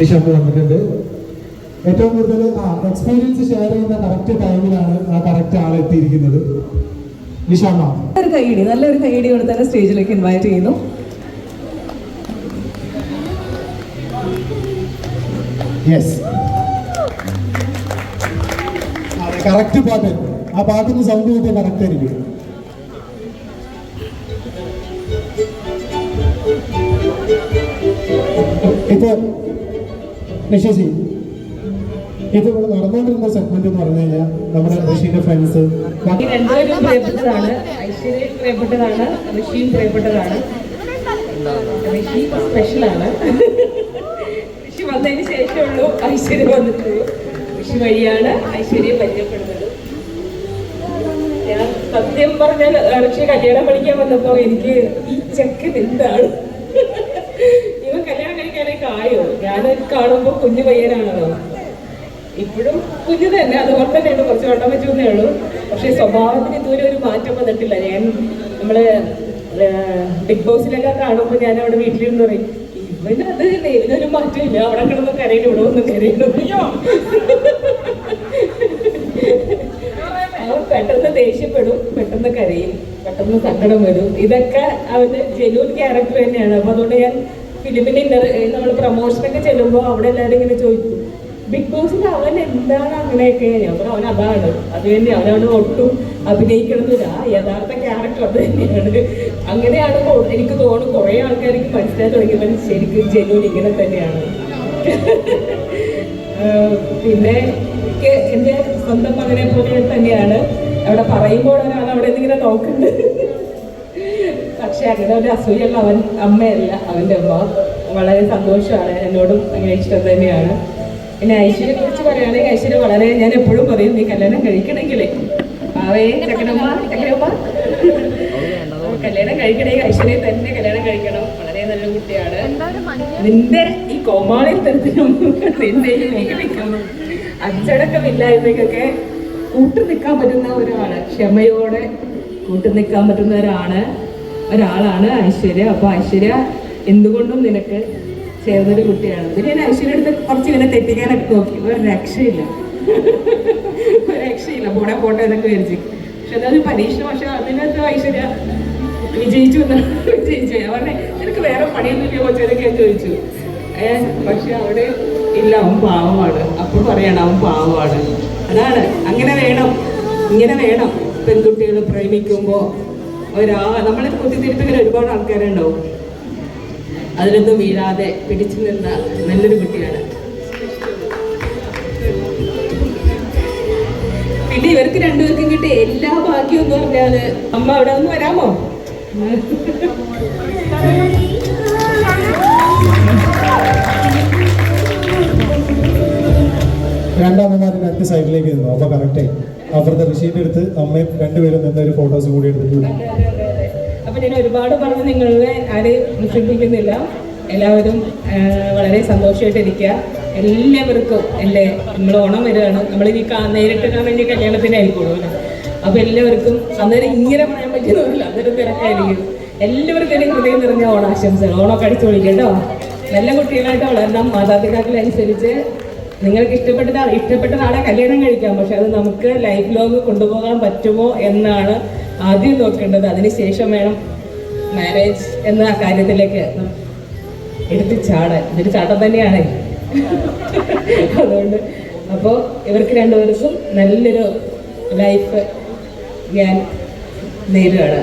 നിഷാന്ത് വന്നിട്ടുണ്ട്. ഏറ്റവും കൂടുതൽ ആ എക്സ്പീരിയൻസ് ഷെയർ ചെയ്യുന്ന കറക്റ്റ് ടൈമിലാണ് ആ കറക്റ്റ് ആൾ എത്തിയിരിക്കുന്നത്. നിഷാമ്മ ഒരു കൈയടി നല്ലൊരു കൈയടി കൊടുത്താൽ സ്റ്റേജിലേക്ക് ഇൻവൈറ്റ് ചെയ്യുന്നു. യെസ് കറക്റ്റ് പാട്ട്. ആ പാട്ടിന് സൗണ്ട് കിട്ടിയ കറക്റ്റ് ആയിരിക്കും. ഇപ്പൊ നിഷേഷി ഇത് ഇവിടെ നടന്നുകൊണ്ടിരുന്ന സെഗ്മെന്റ് എന്ന് പറഞ്ഞു കഴിഞ്ഞാൽ നമ്മുടെ ഋഷിന്റെ ഫ്രണ്ട്സ് രണ്ടുപേരും പ്രിയപ്പെട്ടതാണ്. ഐശ്വര്യ പ്രിയപ്പെട്ടതാണ്. ഋഷിയും പ്രിയപ്പെട്ടതാണ്. ഋഷി സ്പെഷ്യലാണ് ഋഷി വന്നതിന് ശേഷമുള്ളൂ ഐശ്വര്യ വന്നിട്ടുള്ളൂ ഋഷി വഴിയാണ് ഐശ്വര്യ പരിചയപ്പെടുന്നത്. ഞാൻ സത്യം പറഞ്ഞാൽ ഋഷി കല്യാണം പഠിക്കാൻ വന്നപ്പോ എനിക്ക് ഈ ചെക്കൻ എന്താണ്? ഞാൻ കാണുമ്പോ കുഞ്ഞു പയ്യനാണല്ലോ ഇപ്പോഴും കുഞ്ഞു തന്നെ. അതുപോലെ തന്നെയുണ്ട് കുറച്ച് വെള്ളം വെച്ചേ ഉള്ളൂ. പക്ഷെ സ്വഭാവത്തിന് ഇതുവരെ ഒരു മാറ്റം വന്നിട്ടില്ല. ഞാൻ നമ്മൾ ബിഗ് ബോസിലൊക്കെ കാണുമ്പോൾ ഞാൻ അവിടെ വീട്ടിലിരുന്ന് പറയും ഇവന് തന്നെ ഇതിനൊരു മാറ്റമില്ല. അവിടെ കിടന്ന് കരയിലും ഇവിടെ ഒന്നും അവൻ പെട്ടെന്ന് ദേഷ്യപ്പെടും പെട്ടെന്ന് കരയും പെട്ടെന്ന് സങ്കടം വരും. ഇതൊക്കെ അവന്റെ ജെന്യൂൻ ക്യാരക്ടർ തന്നെയാണ്. അപ്പൊ അതുകൊണ്ട് ഞാൻ ഫിലിമിന്റെ നമ്മൾ പ്രൊമോഷനൊക്കെ ചെല്ലുമ്പോൾ അവിടെ എല്ലാവരും ഇങ്ങനെ ചോദിക്കും ബിഗ് ബോസിൽ അവൻ എന്താണ് അങ്ങനെയൊക്കെ? അപ്പൊ അവൻ അതാണ് അത് തന്നെ അവനവന് ഒട്ടും അഭിനയിക്കണമെന്നില്ല യഥാർത്ഥ ക്യാരക്ടർ അത് തന്നെയാണ്. അങ്ങനെയാണ് എനിക്ക് തോന്നുന്നു കുറേ ആൾക്കാർക്ക് മനസ്സിലായി തുടങ്ങിയവൻ ശരിക്കും ജനുവൻ ഇങ്ങനെ തന്നെയാണ്. പിന്നെ എനിക്ക് എന്റെ സ്വന്തം മകനെ പോലെ തന്നെയാണ്. അവിടെ പറയുമ്പോൾ ഒരാൾ അവിടെ നിന്ന് ഇങ്ങനെ നോക്കുന്നുണ്ട്. പക്ഷെ അങ്ങനെ ഒരു അസൂയുള്ള അവൻ അമ്മയല്ല അവന്റെ അമ്മ വളരെ സന്തോഷമാണ് എന്നോടും അങ്ങനെ ഇഷ്ടം തന്നെയാണ്. പിന്നെ ഐശ്വര്യയെ കുറിച്ച് പറയുകയാണെങ്കിൽ ഐശ്വര്യ വളരെ ഞാൻ എപ്പോഴും പറയും നീ കല്യാണം കഴിക്കണമെങ്കിലേ. അവയെ ചക്കനമ്മ ചക്കനമ്മ കല്യാണം കഴിക്കണമെങ്കിൽ ഐശ്വര്യ തന്നെ കല്യാണം കഴിക്കണം. വളരെ നല്ല കുട്ടിയാണ്. നിന്റെ ഈ കോമാളിത്തരത്തിനും നിന്റെ ഈ മേഖലയ്ക്കും അച്ചടക്കമില്ലായ്മയ്ക്കൊക്കെ കൂട്ടു നിൽക്കാൻ പറ്റുന്ന ഒരാൾ. ക്ഷമയോടെ കൂട്ടു നിൽക്കാൻ പറ്റുന്ന ഒരാണ് ഒരാളാണ് ഐശ്വര്യ. അപ്പൊ ഐശ്വര്യ എന്തുകൊണ്ടും നിനക്ക് ചേർന്നൊരു കുട്ടിയാണ്. പിന്നെ ഞാൻ ഐശ്വര്യ അടുത്ത് കുറച്ച് ഇങ്ങനെ തെറ്റിക്കാനൊക്കെ നോക്കി. ഒരു രക്ഷയില്ല. ഒരു രക്ഷയില്ല. പോടെ പോട്ടെ എന്നൊക്കെ വിചാരിച്ചു. പക്ഷെ അതൊരു പരീക്ഷ പക്ഷെ അതിനകത്ത് ഐശ്വര്യ വിജയിച്ചു എന്ന് വിജയിച്ചു. ഞാൻ പറഞ്ഞേ നിനക്ക് വേറെ പണിയൊന്നുമില്ല കൊച്ചതൊക്കെ ഞാൻ ചോദിച്ചു. ഏഹ് പക്ഷെ അവിടെ ഇല്ല അവൻ പാവമാണ്. അപ്പോൾ പറയണം അവൻ പാവമാണ്. അതാണ്. അങ്ങനെ വേണം. ഇങ്ങനെ വേണം. പെൺകുട്ടികൾ പ്രേമിക്കുമ്പോൾ ഒരാ നമ്മളെ കുത്തിത്തിരിപ്പിക്കുന്ന ഒരുപാട് ആൾക്കാരുണ്ടാവും. അതിലൊന്നും വീഴാതെ പിടിച്ചു നിന്ന നല്ലൊരു കുട്ടിയാണ്. പിന്നെ ഇവർക്ക് രണ്ടുപേർക്കും കിട്ടിയ എല്ലാ ഭാഗ്യവും എന്ന് പറഞ്ഞാൽ അമ്മ അവിടെ ഒന്ന് വരാമോ? രണ്ടാമ്മമാര് അടുത്ത സൈഡിലേക്ക് നിന്നു അപ്പൊ കറക്റ്റ് അപ്പുറത്തെ റഷീദ് എടുത്ത് അമ്മയും രണ്ടുപേരും നിന്ന് ഒരു ഫോട്ടോസ് കൂടി എടുത്തിട്ടുണ്ട്. അപ്പൊ ഞാൻ ഒരുപാട് പറഞ്ഞ് നിങ്ങളെ ആരെയും വിഷമിപ്പിക്കുന്നില്ല. എല്ലാവരും വളരെ സന്തോഷമായിട്ടിരിക്കുക എല്ലാവർക്കും എന്റെ നമ്മൾ ഓണം വരികയാണ്. നമ്മളിനി നേരിട്ട് കാണാൻ ഇനി കല്യാണത്തിനായിരിക്കുള്ളൂ അല്ലേ? അപ്പൊ എല്ലാവർക്കും അന്നേരം ഇങ്ങനെ പറയാൻ പറ്റുന്നില്ല അന്നേരം തിരക്കായിരിക്കും. എല്ലാവർക്കും എന്റെ ഹൃദയം നിറഞ്ഞ ഓണാശംസകൾ. ഓണമൊക്കെ അടിച്ചു വിളിക്കട്ടോ നല്ല കുട്ടികളായിട്ട് വളരണം. മാതാപിതാക്കളനുസരിച്ച് നിങ്ങൾക്ക് ഇഷ്ടപ്പെട്ട ഇഷ്ടപ്പെട്ട നാളെ കല്യാണം കഴിക്കാം. പക്ഷെ അത് നമുക്ക് ലൈഫ് ലോങ് കൊണ്ടുപോകാൻ പറ്റുമോ എന്നാണ് ആദ്യം നോക്കേണ്ടത്. അതിനുശേഷം വേണം മാരേജ് എന്ന കാര്യത്തിലേക്ക് എടുത്ത് ചാടാൻ. ഇതൊരു ചാട്ടം തന്നെയാണ്. അതുകൊണ്ട് അപ്പോൾ ഇവർക്ക് രണ്ടുപേർക്കും നല്ലൊരു ലൈഫ് ഞാൻ നേരുകയാണ്